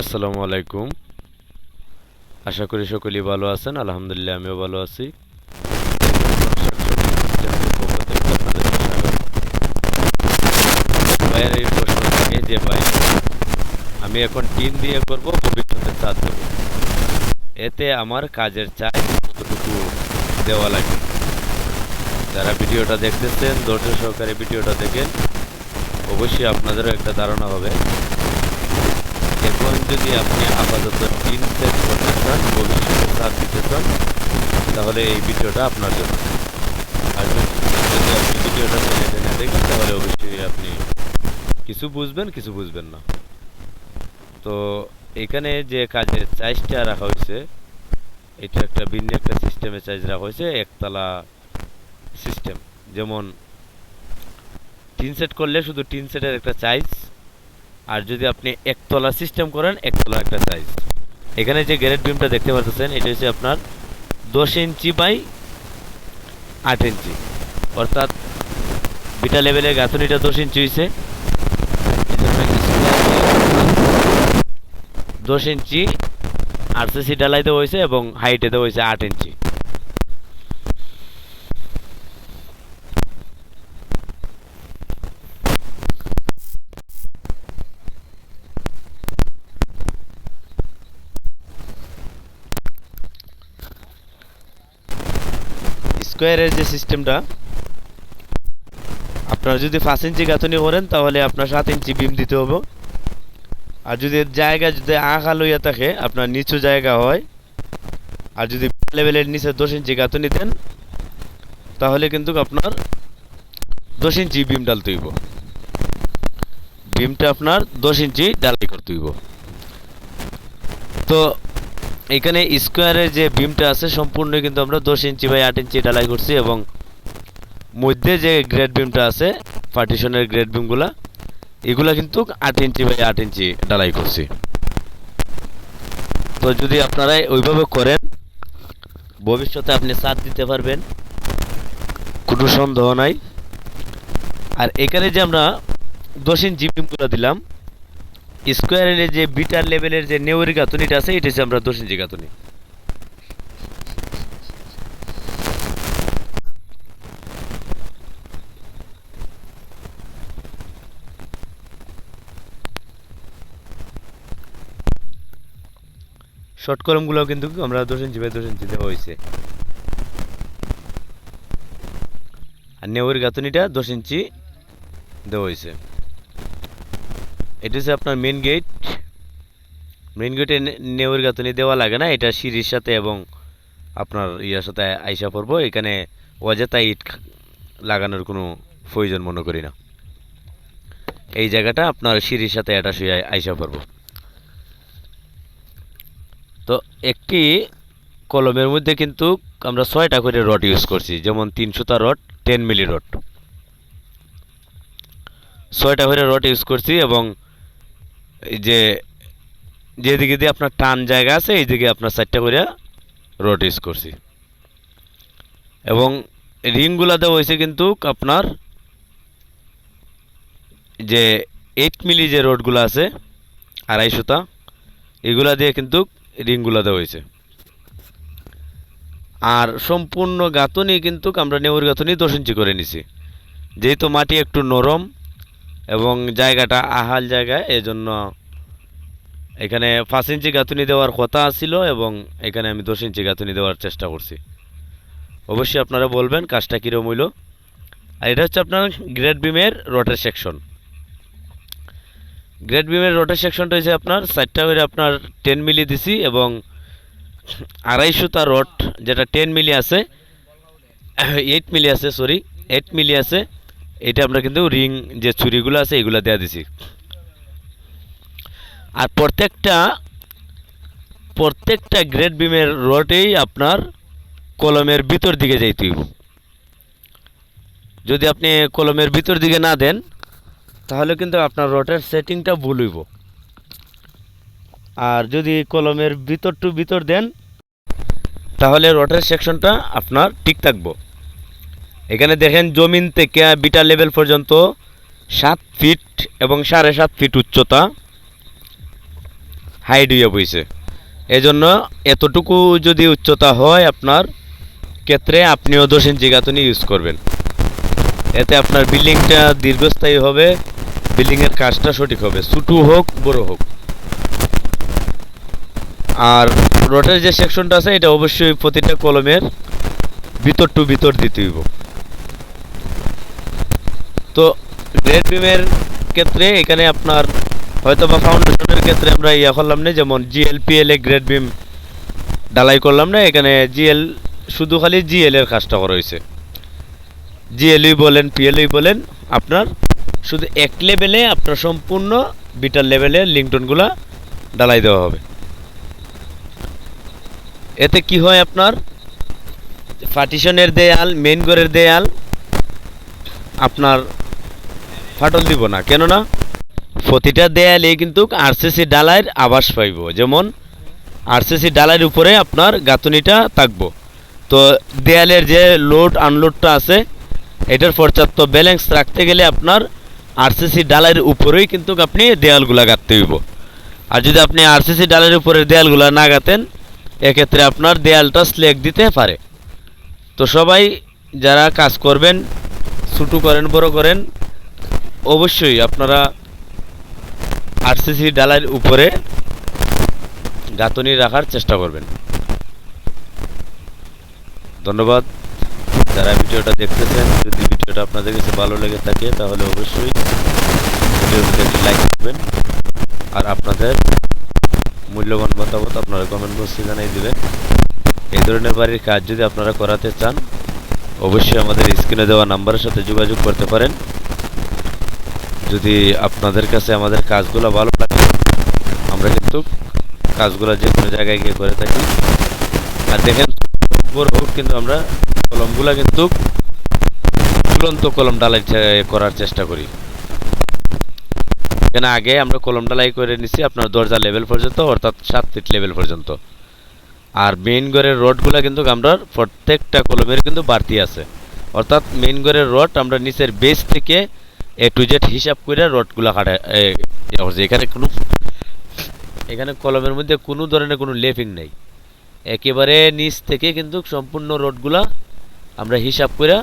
আসসালামু আলাইকুম। আশা করি সকলেই ভালো আছেন, আলহামদুলিল্লাহ আমিও ভালো আছি। যে, ভাই, আমি এখন টিন দিয়ে করব, ভবিষ্যতে চাঁদ দেব এতে আমার কাজের চাই কতটুকু দেওয়া লাগে? যারা ভিডিওটা দেখতেছেন, ধৈর্য সহকারে ভিডিওটা দেখেন। অবশ্যই আপনাদেরও একটা ধারণা হবে। এখন যদি আপনি আপাতত টিন সেট করতে চান, ভবিষ্যতে সার দিতে চান, তাহলে এই ভিডিওটা আপনার জন্য। আর যদি আপনি ভিডিওটা টেনে টেনে দেখেন, তাহলে অবশ্যই আপনি কিছু বুঝবেন কিছু বুঝবেন না। তো এখানে যে কাজের চাইজটা রাখা হয়েছে, এটা একটা ভিন্ন একটা সিস্টেমে চাইজ রাখা হয়েছে, একতলা সিস্টেম যেমন টিন সেট করলে শুধু টিন সেটের একটা চাইজ আর যদি আপনি একতলা সিস্টেম করেন, একতলা একটা সাইজ এখানে যে গ্যারেট বিমটা দেখতে পাচ্ছেন এটা হচ্ছে আপনার দশ ইঞ্চি বাই আট ইঞ্চি। অর্থাৎ বিটা লেভেলের গাঁথনিটা দশ ইঞ্চি হয়েছে দশ ইঞ্চি আরসিসি ডালাই দেওয়া হয়েছে এবং হাইটে দেওয়া হয়েছে আট ইঞ্চি। স্কোয়ারের যে সিস্টেমটা আপনারা যদি পাঁচ ইঞ্চি গাঁথনি করেন, তাহলে আপনার সাত ইঞ্চি বিম দিতে হবে। আর যদি জায়গা যদি আঁকা লইয়া থাকে, আপনার নিচু জায়গা হয়, আর যদি লেভেলের নিচে দশ ইঞ্চি গাঁথনি দেন, তাহলে কিন্তু আপনার দশ ইঞ্চি বিম ডালতে হইব। বিমটা আপনার দশ ইঞ্চি ডালাই করতে হইব। তো এখানে স্কোয়ারের যে বিমটা আছে, সম্পূর্ণ কিন্তু আমরা দশ ইঞ্চি বাই আট ইঞ্চি ডালাই করছি এবং মধ্যে যে গ্রেড বিমটা আছে পার্টিশনের গ্রেড বিমগুলা এগুলা কিন্তু আট ইঞ্চি বাই আট ইঞ্চি ডালাই করছি। তো যদি আপনারা ওইভাবে করেন, ভবিষ্যতে আপনি সাথ দিতে পারবেন, কোনো সন্দেহ নাই। আর এখানে যে আমরা দশ ইঞ্চি বিমগুলো দিলাম স্কোয়ারের যে বিটার লেভেলের যে নেওয়ারি গাঁথনিটা আছে, এটা হচ্ছে আমরা দশ ইঞ্চি গাঁথনি। শর্ট কলমগুলো কিন্তু আমরা দশ ইঞ্চি বাই দশ ইঞ্চি দেওয়া হয়েছে। আর নেওয়ারি গাঁথনিটা দশ ইঞ্চি দেওয়া হয়েছে। এটা হচ্ছে আপনার মেন গেট মেন গেটে নেওয়ার গাঁথনি দেওয়া লাগে না, এটা সিঁড়ির সাথে এবং আপনার ইয়ার সাথে আইসা পড়ব, এখানে অযথা ইট লাগানোর কোনো প্রয়োজন মনে করি না। এই জায়গাটা আপনার সিঁড়ির সাথে এটা শুয়ে আইসা পড়ব। তো একটি কলমের মধ্যে কিন্তু আমরা ছয়টা করে রড ইউজ করছি, যেমন তিন সুতা রড টেন মিলি রড ছয়টা করে রড ইউজ করছি এবং যে, যেদিকে দিয়ে আপনার টান জায়গা আছে এই দিকে আপনার চারটা করে রড ইউজ করছি। এবং রিংগুলা দেওয়া হয়েছে কিন্তু আপনার যে এইট মিলি যে রডগুলো আছে আড়াইশোতা এগুলা দিয়ে কিন্তু রিংগুলা দেওয়া হয়েছে। আর সম্পূর্ণ গাঁথনি কিন্তু আমরা নেউর গাঁথনি দশ ইঞ্চি করে নিছি। যেহেতু মাটি একটু নরম এবং জায়গাটা আহাল জায়গায় এজন্য এখানে পাঁচ ইঞ্চি গাঁথুনি দেওয়ার কথা ছিল এবং এখানে আমি দশ ইঞ্চি গাঁথুনি দেওয়ার চেষ্টা করছি। অবশ্যই আপনারা বলবেন কাজটা কীরকম হইল। আর এটা হচ্ছে আপনার গ্রেড বিমের রটের সেকশন। গ্রেড বিমের রটের সেকশনটা হয়েছে আপনার চারটা করে আপনার টেন মিলি দিছি এবং আড়াইশোটা রড, যেটা টেন মিলি আছে এইট মিলি আছে সরি এইট মিলি আছে এটা আমরা কিন্তু রিং যে ছুরিগুলো আছে, এগুলো দেওয়া দিছি। আর প্রত্যেকটা প্রত্যেকটা গ্রেড বিমের রডেই আপনার কলমের ভিতর দিকে যাইতে হইব। যদি আপনি কলমের ভিতর দিকে না দেন, তাহলে কিন্তু আপনার রডের সেটিংটা ভুল হইব। আর যদি কলমের ভিতর টু ভিতর দেন, তাহলে রডের সেকশনটা আপনার ঠিক থাকব। এখানে দেখেন জমিন থেকে বিটা লেভেল পর্যন্ত সাত ফিট এবং সাড়ে সাত ফিট উচ্চতা হাইড হইয়া বইছে এজন্য এতটুকু যদি উচ্চতা হয় আপনার ক্ষেত্রে আপনিও দশ ইঞ্চি গাঁথনি ইউজ করবেন। এতে আপনার বিল্ডিংটা দীর্ঘস্থায়ী হবে বিল্ডিংয়ের কাজটা সঠিক হবে, ছোটো হোক, বড় হোক। আর রোডের যে সেকশনটা আছে, এটা অবশ্যই প্রতিটা কলমের ভিতর টু ভিতর দিতে হইব। তো গ্রেড বিমের ক্ষেত্রে এখানে আপনার হয়তো বা ফাউন্ডেশনের ক্ষেত্রে আমরা ইয়ে করলাম না, যেমন জিএলপিএল এ গ্রেড বিম ডালাই করলাম না, এখানে জিএল শুধু খালি জিএল এর কাজটা করা হয়েছে। জিএলই বলেন পিএলই বলেন, আপনার শুধু এক লেভেলে আপনার সম্পূর্ণ বিটার লেভেলে লিঙ্কটনগুলা ডালাই দেওয়া হবে। এতে কি হয় আপনার? পার্টিশনের দেয়াল মেইন ঘরের দেয়াল, আপনার ফাটল দিব না, কেননা প্রতিটা দেয়ালে কিন্তু আরসিসি ডালাইয়ের আবাস পাইব। যেমন আরসিসি ডালাইয়ের উপরে আপনার গাঁথনিটা থাকব। তো দেয়ালের যে লোড আনলোডটা আছে, এটার পর্যাপ্ত ব্যালেন্স রাখতে গেলে আপনার আরসিসি ডালাইয়ের উপরেই কিন্তু আপনি দেয়ালগুলা গাঁথতে হইব। আর যদি আপনি আরসিসি ডালের উপরে দেয়ালগুলা না গাঁতেন এক্ষেত্রে আপনার দেয়ালটা স্লেক দিতে পারে। তো সবাই যারা কাজ করবেন, ছোটো করেন, বড় করেন অবশ্যই আপনারা আরসিসি ডালার উপরে গাঁথনি রাখার চেষ্টা করবেন। ধন্যবাদ। যারা ভিডিওটা দেখতেছেন, যদি ভিডিওটা আপনাদের কাছে ভালো লেগে থাকে, তাহলে অবশ্যই ভিডিওটিতে একটি লাইক করবেন আর আপনাদের মূল্যবান মতামত আপনারা কমেন্ট বক্সে জানিয়ে দেবেন। এই ধরনের বাড়ির কাজ যদি আপনারা করাতে চান, অবশ্যই আমাদের স্ক্রিনে দেওয়া নাম্বারের সাথে যোগাযোগ করতে পারেন। যদি আপনাদের কাছে আমাদের কাজগুলো ভালো লাগে, আমরা কিন্তু কাজগুলো যে কোনো জায়গায় গিয়ে করে থাকি। আর দেখেন কিন্তু আমরা কলমগুলো কিন্তু চূড়ান্ত কলম ডালাই করার চেষ্টা করি। এখানে আগে আমরা কলম ডালাই করে নিছি আপনার দরজা লেভেল পর্যন্ত, অর্থাৎ সাত ফিট লেভেল পর্যন্ত। আর মেইন ঘরের রডগুলো কিন্তু আমরা প্রত্যেকটা কলমের কিন্তু বাড়তি আছে। অর্থাৎ মেইন ঘরের রড আমরা নিচের বেস থেকে এ টু জেড হিসাব করে রডগুলো কাটা এখানে কোনো এখানে কলমের মধ্যে কোনো ধরনের কোনো লেফিং নেই। একেবারে নিচ থেকে কিন্তু সম্পূর্ণ রডগুলা আমরা হিসাব করে